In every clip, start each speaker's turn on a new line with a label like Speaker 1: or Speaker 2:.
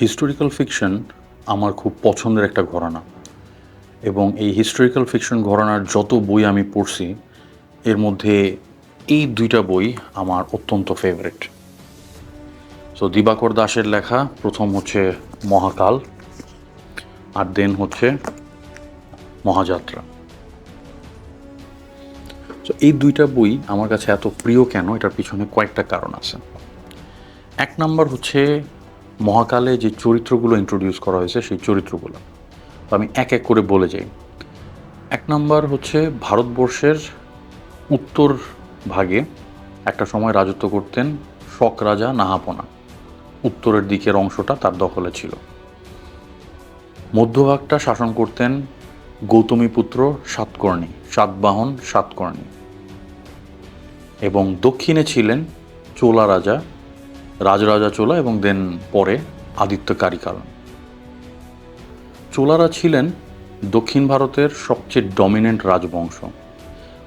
Speaker 1: Historical fiction আমার খুব পছন্দের একটা ঘরানা। এবং এই হিস্টোরিক্যাল ফিকশন ঘরানার যত বই আমি পড়ছি, এর মধ্যে এই দুইটা বই আমার অত্যন্ত ফেভারিট সো দিবাকর দাসের লেখা, প্রথম হচ্ছে মহাকাল, আর দেন হচ্ছে মহাযাত্রা। তো এই দুইটা বই আমার কাছে এত প্রিয় কেন? এটার পিছনে কয়েকটা কারণ আছে। এক নম্বর হচ্ছে মহাকালে যে চরিত্রগুলো ইন্ট্রোডিউস করা হয়েছে, সেই চরিত্রগুলো। আমি এক এক করে বলে যাই। এক নম্বর হচ্ছে ভারতবর্ষের উত্তর ভাগে একটা সময় রাজত্ব করতেন শক রাজা নাহাপনা। উত্তরের দিকের অংশটা তার দখলে ছিল। মধ্যভাগটা শাসন করতেন গৌতমীপুত্র সাতকর্ণী, সাতবাহন সাতকর্ণী। এবং দক্ষিণে ছিলেন চোলা রাজা রাজরাজা চোলা এবং দেন পরে আদিত্য কারিকালন চোলারা ছিলেন দক্ষিণ ভারতের সবচেয়ে ডমিনেন্ট রাজবংশ।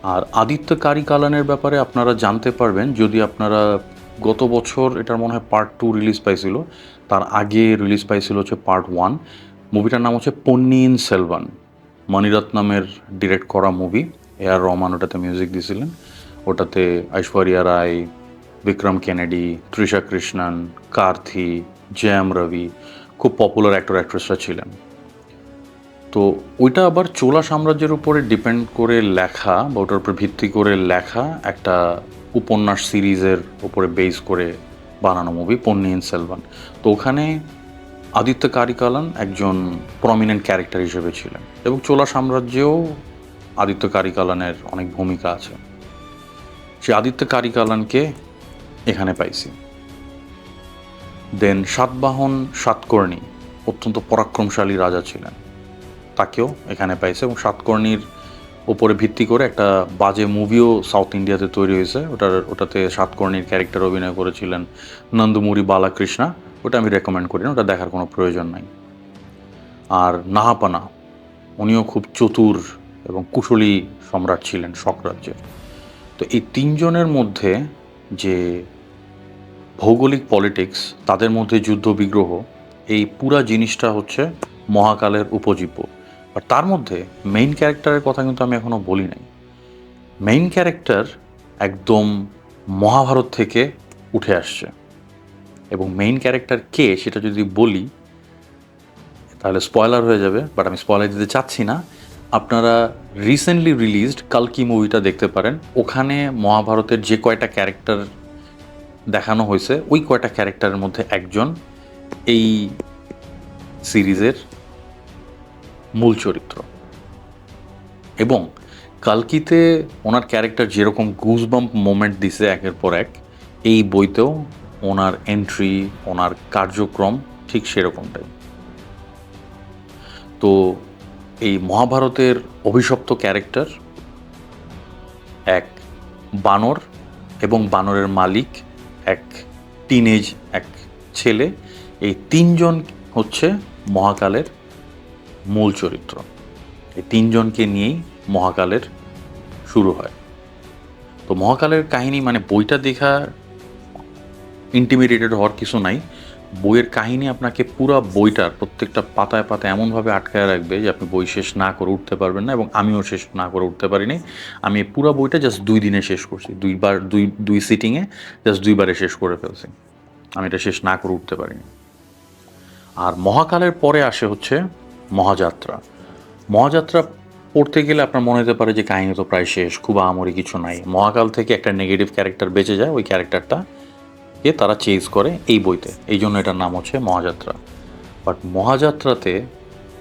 Speaker 1: আর আদিত্য কারিকালানের ব্যাপারে আপনারা জানতে পারবেন, যদি আপনারা গত বছর এটার মনে হয় পার্ট টু রিলিজ পাইছিল, তার আগে রিলিজ পাইছিল হচ্ছে পার্ট ওয়ান মুভিটার নাম হচ্ছে পন্নিইন সেলভান মণিরত্নমের ডিরেক্ট করা মুভি এ আর রহমান ওটাতে মিউজিক দিয়েছিলেন ওটাতে ঐশ্বরিয়া রায় বিক্রম কেনেডি তৃষা কৃষ্ণন কার্থি জ্যাম রবি খুব পপুলার অ্যাক্টর অ্যাক্ট্রেসরা ছিলেন। তো ওইটা আবার চোলা সাম্রাজ্যের উপরে ডিপেন্ড করে লেখা বা ওটার উপর ভিত্তি করে লেখা একটা উপন্যাস সিরিজের উপরে বেস করে বানানো মুভি পন্নিয়ন সেলভান তো ওখানে আদিত্য কারিকালান একজন প্রমিনেন্ট ক্যারেক্টার হিসেবে ছিলেন এবং চোলা সাম্রাজ্যেও আদিত্য কারিকালানের অনেক ভূমিকা আছে। সে আদিত্য কারিকালানকে এখানে পাইছি। দেন সাতবাহন, সাতকর্ণী অত্যন্ত পরাক্রমশালী রাজা ছিলেন। তাকেও এখানে পাইছে এবং সাতকর্ণীর উপরে ভিত্তি করে একটা বাজে মুভিও সাউথ ইন্ডিয়াতে তৈরি হয়েছে। ওটার, ওটাতে সাতকর্ণীর ক্যারেক্টার অভিনয় করেছিলেন নন্দমুরি বালাকৃষ্ণা। ওটা আমি রেকমেন্ড করি না, ওটা দেখার কোনো প্রয়োজন নাই। আর নাহাপানা, উনিও খুব চতুর এবং কুশলী সম্রাট ছিলেন শক রাজ্যের। তো এই তিনজনের মধ্যে যে ভৌগোলিক পলিটিক্স, তাদের মধ্যে যুদ্ধ বিগ্রহ, এই পুরা জিনিসটা হচ্ছে মহাকালের উপজীব্য। আর তার মধ্যে মেইন ক্যারেক্টারের কথা কিন্তু আমি এখনও বলি নাই। মেইন ক্যারেক্টার একদম মহাভারত থেকে উঠে আসছে। এবং মেইন ক্যারেক্টার কে সেটা যদি বলি, তাহলে স্পয়লার হয়ে যাবে বাট আমি স্পয়লার দিতে চাচ্ছি না। আপনারা রিসেন্টলি রিলিজড কালকি মুভিটা দেখতে পারেন। ওখানে মহাভারতের যে কয়টা ক্যারেক্টার দেখানো হয়েছে, ওই কয়টা ক্যারেক্টারের মধ্যে একজন এই সিরিজের মূল চরিত্র। এবং কালকিতে ওনার ক্যারেক্টার যেরকম গুজবাম্প মোমেন্ট দিছে একের পর এক, এই বইতেও ওনার এন্ট্রি ওনার কার্যক্রম ঠিক সেরকমটাই। তো এই মহাভারতের অভিশপ্ত ক্যারেক্টার এক বানর এবং বানরের মালিক এক টিনেজ এক ছেলে। এই তিনজন হচ্ছে মহাকালের মূল চরিত্র। এই তিনজনকে নিয়েই মহাকালের শুরু হয়। তো মহাকালের কাহিনী মানে বইটা দেখা ইন্টিমিডিয়েটেড হওয়ার কিছু নাই। বইয়ের কাহিনী আপনাকে পুরো বইটার প্রত্যেকটা পাতায় পাতায় এমনভাবে আটকায় রাখবে যে আপনি বই শেষ না করে উঠতে পারবেন না এবং আমিও শেষ না করে উঠতে পারিনি। আমি পুরো বইটা জাস্ট দুই দিনে শেষ করছি। দুইবার, দুই দুই সিটিংয়ে জাস্ট দুইবারে শেষ করে ফেলছি। আমি এটা শেষ না করে উঠতে পারিনি। আর মহাকালের পরে আসে হচ্ছে মহাযাত্রা। মহাযাত্রা পড়তে গেলে আপনার মনে হতে পারে যে কাহিনী তো প্রায় শেষ, খুব আমরি কিছু নাই। মহাকাল থেকে একটা নেগেটিভ ক্যারেক্টার বেঁচে যায়, ওই ক্যারেক্টারটা কে তারা চেজ করে এই বইতে। এই জন্য এটার নাম হচ্ছে মহাযাত্রা। বাট মহাযাত্রাতে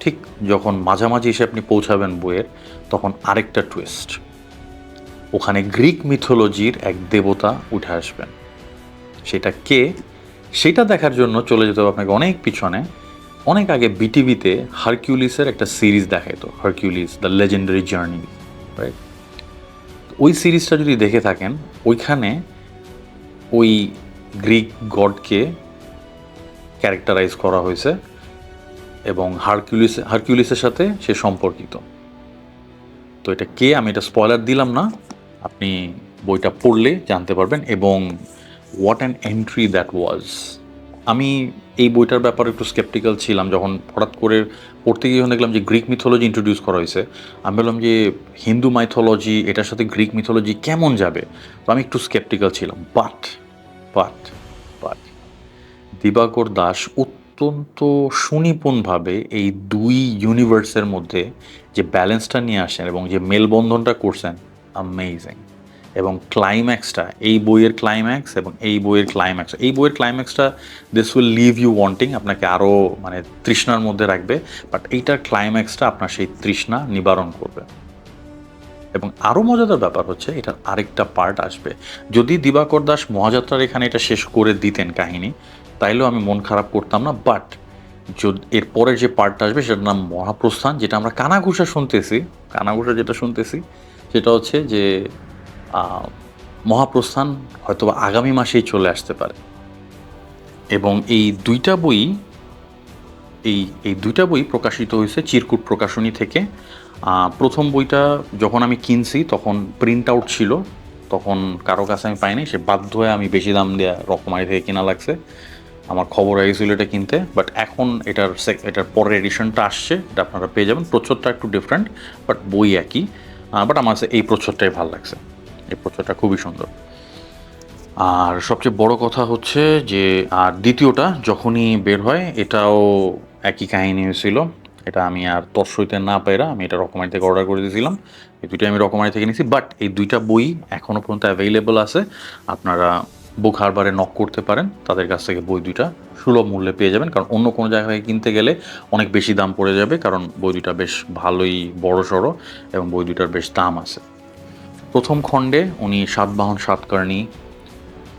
Speaker 1: ঠিক যখন মাঝামাঝি এসে আপনি পৌঁছাবেন বইয়ের, তখন আরেকটা টুইস্ট ওখানে গ্রিক মিথোলজির এক দেবতা উঠে আসবেন। সেটা কে? সেটা দেখার জন্য চলে যেতে হবে আপনাকে অনেক পিছনে। অনেক আগে বিটিভিতে হারকিউলিসের একটা series দেখাইতো, Hercules, the legendary journey right ওই সিরিজটা যদি দেখে থাকেন, ওইখানে ওই গ্রিক গডকে ক্যারেক্টারাইজ করা হয়েছে এবং হারকিউলিস, হারকিউলিসের সাথে সে সম্পর্কিত। তো এটা কে? আমি এটা স্পয়লার দিলাম না। আপনি বইটা পড়লে জানতে পারবেন এবং what an entry that was আমি এই বইটার ব্যাপারে একটু স্কেপটিক্যাল ছিলাম, যখন হঠাৎ করে পড়তে গিয়ে যখন দেখলাম যে গ্রিক মিথোলজি ইন্ট্রোডিউস করা হয়েছে, আমি বললাম যে হিন্দু মাইথোলজি এটার সাথে গ্রিক মিথোলজি কেমন যাবে? তো আমি একটু স্কেপটিক্যাল ছিলাম but but but Dibakar Das অত্যন্ত সুনিপুণভাবে এই দুই ইউনিভার্সের মধ্যে যে ব্যালেন্সটা নিয়ে আসেন এবং যে মেলবন্ধনটা করছেন আমেজিং এবং ক্লাইম্যাক্সটা এই বইয়ের ক্লাইম্যাক্স এবং এই বইয়ের ক্লাইম্যাক্স এই বইয়ের ক্লাইম্যাক্সটা this will leave you wanting আপনাকে আরও মানে তৃষ্ণার মধ্যে রাখবে বাট এইটার ক্লাইম্যাক্সটা আপনার সেই তৃষ্ণা নিবারণ করবে। এবং আরও মজাদার ব্যাপার হচ্ছে, এটার আরেকটা পার্ট আসবে। যদি দিবাকর দাস মহাযাত্রার এখানে এটা শেষ করে দিতেন কাহিনী, তাইলেও আমি মন খারাপ করতাম না বাট এর পরের যে পার্টটা আসবে, সেটার নাম মহাপ্রস্থান, যেটা আমরা কানাঘুষা শুনতেছি। কানাঘুষা যেটা শুনতেছি, সেটা হচ্ছে যে মহাপ্রস্থান হয়তো আগামী মাসেই চলে আসতে পারে। এবং এই দুইটা বই, এই এই দুইটা বই প্রকাশিত হয়েছে চিরকুট প্রকাশনী থেকে। প্রথম বইটা যখন আমি কিনছি, তখন প্রিন্ট আউট ছিল। তখন কারও কাছে আমি পাইনি। সে বাধ্য হয়ে আমি বেশি দাম দেওয়া রকমারি থেকে কেনা লাগছে। আমার খবর গেছিল এটা কিনতে। বাট এখন এটার এটার পরের এডিশনটা আসছে, এটা আপনারা পেয়ে যাবেন। প্রচ্ছদটা একটু ডিফারেন্ট বাট বই একই। বাট আমার এই প্রচ্ছদটাই ভালো লাগছে। এই প্রচ্ছদটা খুবই সুন্দর। আর সবচেয়ে বড় কথা হচ্ছে যে, আর দ্বিতীয়টা যখনই বের হয়, এটাও একই কাহিনী হয়েছিল এটা আমি আর তৎসইতে না পেরা আমি এটা রকমারি থেকে অর্ডার করে দিয়েছিলাম। এই দুইটা আমি রকমারি থেকে নিয়েছি বাট এই দুইটা বই এখনও পর্যন্ত অ্যাভেলেবল আছে। আপনারা বুক হারবারে নক করতে পারেন, তাদের কাছ থেকে বই দুইটা সুলভ মূল্যে পেয়ে যাবেন, কারণ অন্য কোনো জায়গায় কিনতে গেলে অনেক বেশি দাম পড়ে যাবে, কারণ বই দুইটা বেশ ভালোই বড় সড়ো এবং বই দুইটার বেশ দাম আছে। প্রথম খণ্ডে উনি সাতবাহন সাতকার্ণী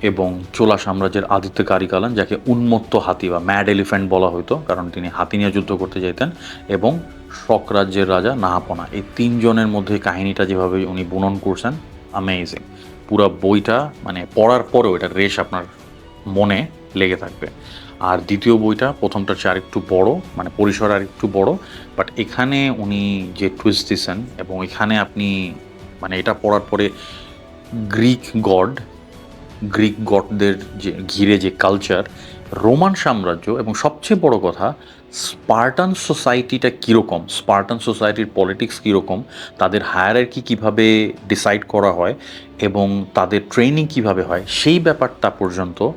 Speaker 1: এবং চোলা সাম্রাজ্যের আদিত্য কারিকালান, যাকে উন্মত্ত হাতি বা ম্যাড এলিফ্যান্ট বলা হতো কারণ তিনি হাতি নিয়ে যুদ্ধ করতে যেতেন এবং শক রাজ্যের রাজা নাহাপনা। এই তিনজনের মধ্যে কাহিনীটা যেভাবে উনি বুনন করছেন অ্যামেজিং পুরো বইটা মানে পড়ার পরেও এটা রেশ আপনার মনে লেগে থাকবে। আর দ্বিতীয় বইটা, প্রথমটার চেয়ে আরেকটু বড় মানে পরিসর আর একটু বড় বাট এখানে উনি যে টুইস্ট দিচ্ছেন এবং এখানে আপনি মানে এটা পড়ার পরে গ্রিক গড গ্রিক গটদের যে ঘিরে যে কালচার রোমান সাম্রাজ্য এবং সবচেয়ে বড় কথা, স্পার্টান সোসাইটিটা কীরকম? স্পার্টান সোসাইটির পলিটিক্স কীরকম? তাদের হায়ারার্কি কীভাবে ডিসাইড করা হয় এবং তাদের ট্রেনিং কীভাবে হয়? সেই ব্যাপারটা পর্যন্ত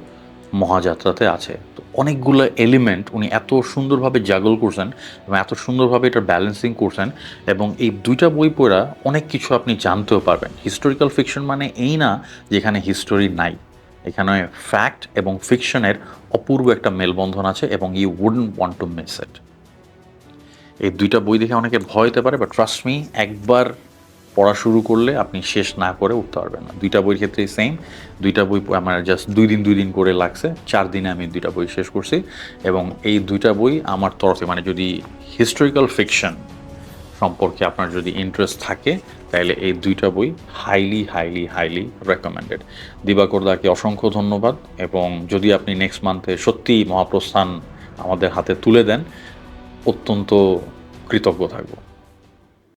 Speaker 1: মহাযাত্রাতে আছে। তো অনেকগুলো এলিমেন্ট উনি এত সুন্দরভাবে জাগল করছেন এবং এত সুন্দরভাবে এটা ব্যালেন্সিং করছেন এবং এই দুইটা বই পড়া অনেক কিছু আপনি জানতেও পারবেন। হিস্টোরিক্যাল ফিকশন মানে এই না যেখানে হিস্টোরি নাই। এখানে ফ্যাক্ট এবং ফিকশনের অপূর্ব একটা মেলবন্ধন আছে এবং you wouldn't want to miss it এই দুইটা বই দেখে অনেকে ভয় হতে পারে বাট ট্রাস্ট মি একবার পড়া শুরু করলে আপনি শেষ না করে উঠতে পারবেন না। দুইটা বইয়ের ক্ষেত্রেই সেম দুইটা বই আমার জাস্ট দুই দিন দুই দিন করে লাগছে। চার দিনে আমি দুইটা বই শেষ করছি এবং এই দুইটা বই আমার তরফে মানে যদি হিস্টোরিক্যাল ফিকশন সম্পর্কে আপনার যদি ইন্টারেস্ট থাকে, তাহলে এই দুইটা বই highly highly highly recommended Dibakar দাকে অসংখ্য ধন্যবাদ এবং যদি আপনি নেক্সট মান্থে সত্যিই মহাপ্রস্থান আমাদের হাতে তুলে দেন, অত্যন্ত কৃতজ্ঞ থাকব।